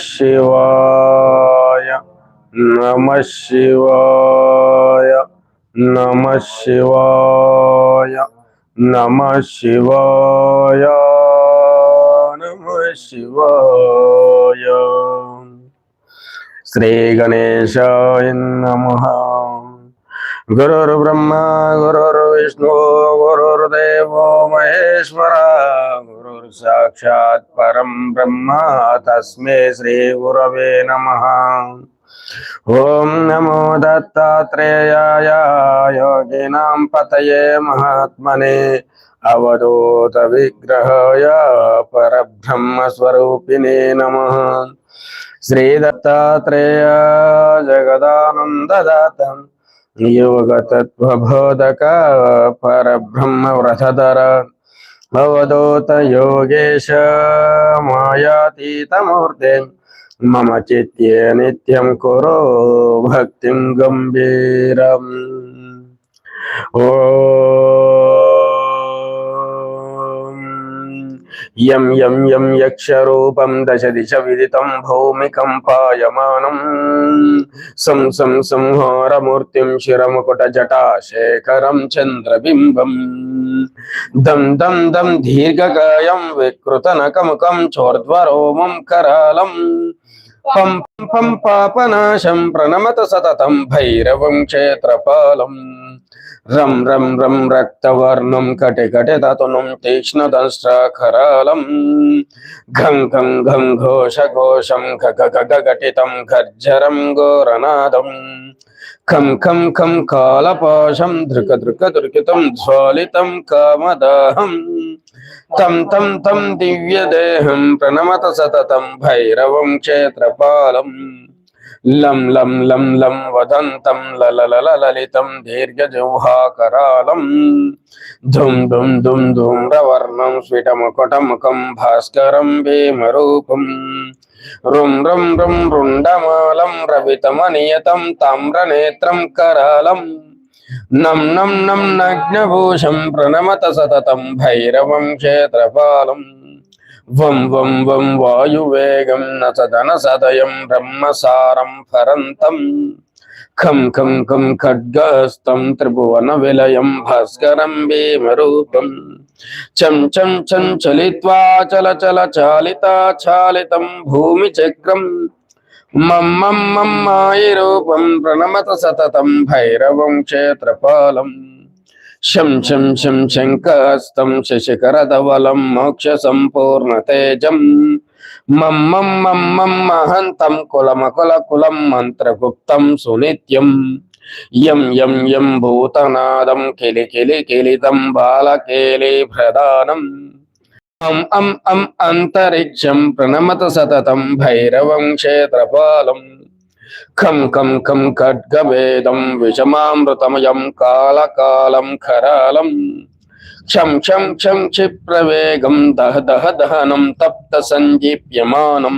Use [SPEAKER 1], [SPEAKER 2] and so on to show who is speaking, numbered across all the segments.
[SPEAKER 1] శివాయ నమ శివాయ నమ శివాయ నమ శివాయ నమ శివాయ శ్రీ గణేశాయ నమ గురుర్బ్రహ్మ గురుర్విష్ణు గురుర్దేవో మహేశ్వర గురుర్ సాక్షాత్ పరం బ్రహ్మ తస్మే శ్రీ గురవే నమ ఓం నమో దత్తాత్రేయాయ యోగినాం పతయే మహాత్మనే అవధూత విగ్రహాయ పరబ్రహ్మ స్వరూపిణే నమ శ్రీ దత్తాత్రేయ జగదానందదాతం యోగతత్వబోధక పరబ్రహ్మ వ్రతధర అవధూత యోగేశ మాయాతీతమూర్తే మమ చిత్తే నిత్యం కురో భక్తిం గంభీరం యం యం యం యక్షరూపం దశ దిశ విదితం భౌమికంపాయమానం సం సం సంహారమూర్తిం శిరముకుట జటాశేఖరం చంద్రబింబం. దం దం దం దీర్ఘకాయం వికృతనకముఖం చోర్ధ్వరోమం కరాలం. పం పం పాపనాశం ప్రణమత సతతం భైరవం క్షేత్రపాలం. రం రం రం రక్తవర్ణం కటి కటి తతునం తీక్ష్ణదంష్ట్రాకరాలం ఘం ఘం ఘం ఘోష ఘోషం ఖ ఘటితం ఖర్జరం ఘోరనాదం. ఖం ఖం ఖం కాళపాశం ధృక ధృక ధృకితం జ్వాలితం కామదాహం. తం తం తం దివ్యదేహం ప్రణమత సతతం భైరవం క్షేత్రపాలం. లం లం లం లం వదంతం లలలల లలితం దీర్ఘజౌహాకరాలం ధుం ధుం ధుం ధూమ్రవర్ణం స్ఫిటముకుటముఖం భాస్కరం భీమరూపం. రుం రుం రుం రుండమాలం రవితమనియతం తామ్రనేత్రం కరాళం. నం నం నం నగ్నభూషం ప్రణమత సతతం భైరవం క్షేత్రపాలం. వం వం వం వాయువేగం నదన సదయం బ్రహ్మసారం ఫరంతం. ఖం ఖం ఖం ఖడ్గస్తం త్రిభువన విలయం భాస్కరం భీమరూపం. చం చం చం చలిత్వా చల చల చాలితా చాలితం భూమి చక్రం. మం మం మం మాయి రూపం ప్రణమత సతతం భైరవం క్షేత్రపాలం. శం శం శం శంకస్తం శశికరధవలం మోక్ష సంపూర్ణ తేజం. మం మం మం మం మహంతం కులమకుల కులం మంత్రగుప్తం సునిత్యం. యం యం యం భూతనాదం కిలి కిలి కిలితం బాలకేలి ప్రధానం. అం అం అం అంతరిక్షం ప్రణమత సతతం భైరవం క్షేత్రపాలం. ఖం ఖం ఖం ఖడ్గవేదం విషమామృతమయం కాలకాలం ఖరాలం క్షం క్షం క్షం క్షిప్రవేగం దహ దహ దహనం తప్త సంజీప్యమానం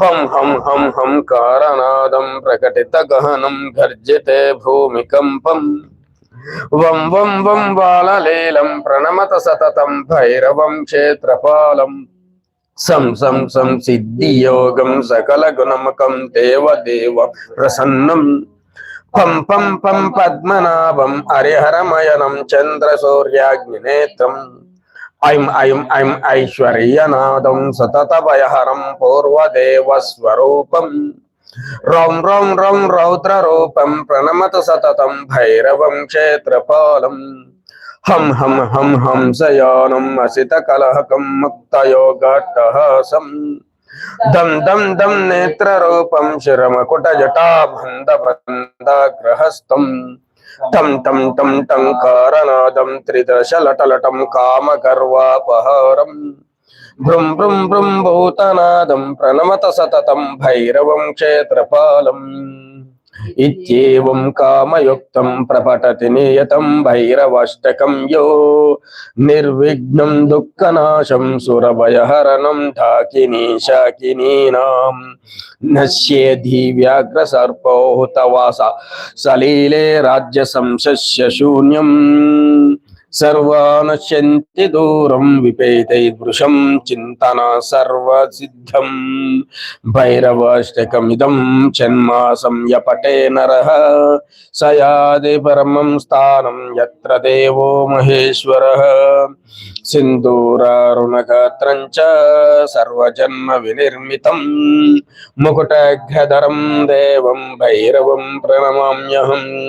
[SPEAKER 1] హం హం హం హం కారనాదం ప్రకటిత గహనం గర్జితే భూమికంపం వం వం వం వాళలీలం ప్రణమత సతతం భైరవం క్షేత్రపాలం సంసం సం సం సిద్ధియోగం సకల గుణముఖం దేవదేవ ప్రసన్నం. పం పం పం పద్మనాభం హరిహరమయనం చంద్ర సూర్యాగ్నినేత్రం ఐం ఐం ఐం ఐశ్వర్యనాదం సతత భయహరం పూర్వదేవస్వరూపం రౌం రౌం రౌం రౌద్రరూపం ప్రణమత సతతం భైరవం క్షేత్రపాలం. హం హం హం హంసయానం అసిత కలహకం ముక్తయోగాట్టహాసం దం దం దం నేత్రరూపం శిరమకుట జటాబంధ తం తం తం టం టంకారనాదం త్రిదశలటలటం కామగర్వాపహారం. భృం భృం భృం భూతనాదం ప్రణమత సతతం భైరవం క్షేత్రపాలం. ఇత్యేవం కామయుక్తం ప్రపటతి నియతం భైరవాష్టకం యో నిర్విఘ్నం దుఃఖనాశం సురభయహరణం ఢాకినీ శాకినీనాం నశ్యేధి వ్యాఘ్ర సర్పోహుతవాస సలీలే రాజ్య సంశస్య శూన్యం సర్వానశ్యంతి దూరం విపేతైర్వృషం చింతన సర్వసిద్ధం. భైరవాష్టకమిదం చన్మాసం యపటే నర. సయాది పరమం స్థానం యత్ర దేవో మహేశ్వర. సింధూరారుణగాత్రం సర్వజన్మ వినిర్మితం. ముకుటఘ్రధరం దేవం భైరవం ప్రణమామ్యహం.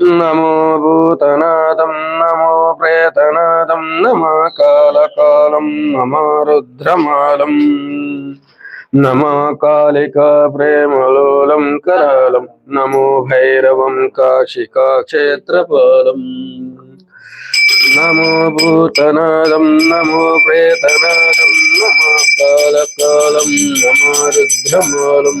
[SPEAKER 1] నమో భూతనాథం నమో ప్రేతనాథం నమ కాలకాలం నమ రుద్రమాలం నమ కాళిక ప్రేమలోలం కరాళం నమో భైరవం కాశికా క్షేత్రపాలం. నమో భూతనాదం నమో ప్రేతనాదం నమ కాళకాలం నమ రుద్రమాలం.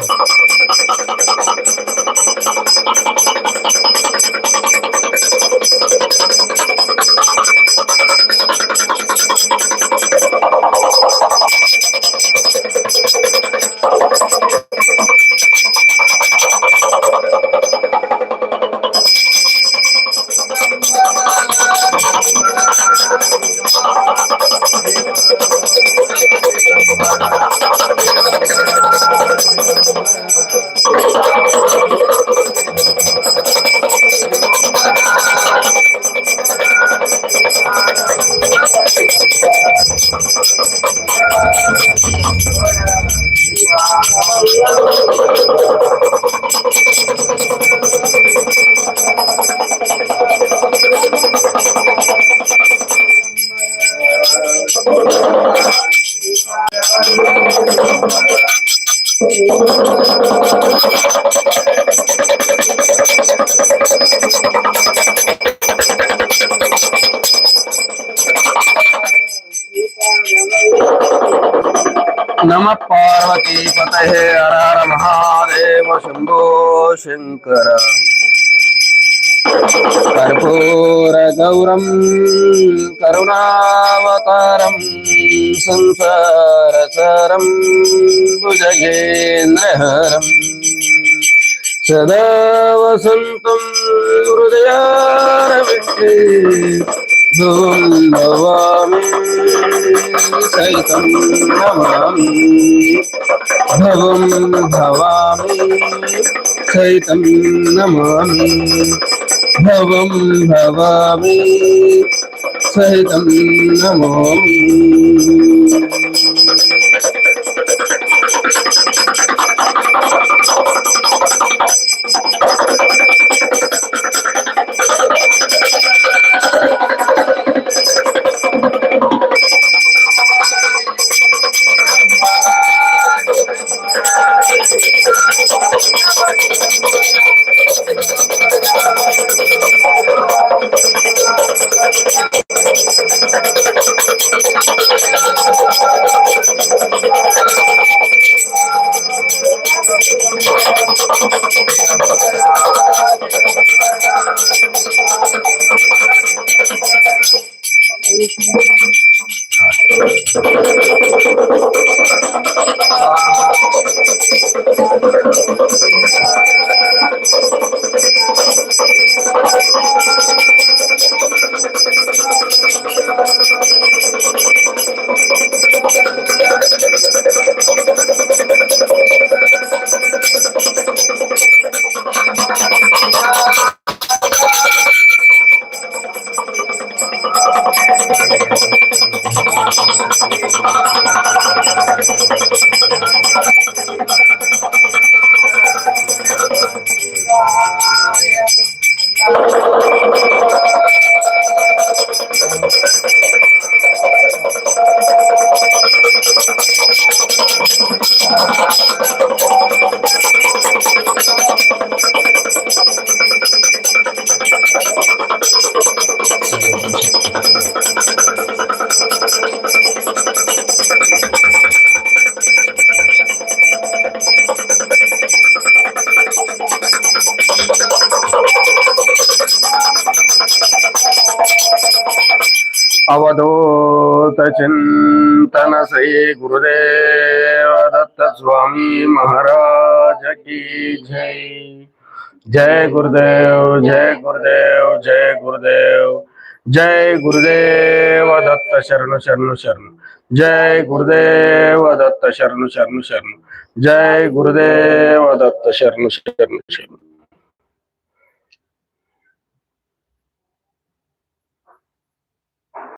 [SPEAKER 1] नम पार्वती पतये हर हर महादेव शंभो शम्भो शङ्कर कर्पूरगौरं करुणावतारं, संसारसरं भुजगेन्द्रहरम् सदा वसन्तं हृदयारविन्दे भुवन् भवामि सहितं नमामि। भवं भवामि। सहितं नमामि। भवं भवामि। सहितं नमामि। Thank you. चिंतन श्री गुरुदेव दत्त स्वामी महाराज की जय। जय गुरुदेव जय गुरुदेव जय गुरुदेव जय गुरुदेव दत्त शरण शरण शरण। जय गुरुदेव दत्त शरण शरण शरण। जय गुरुदेव दत्त शरण शरण शरण।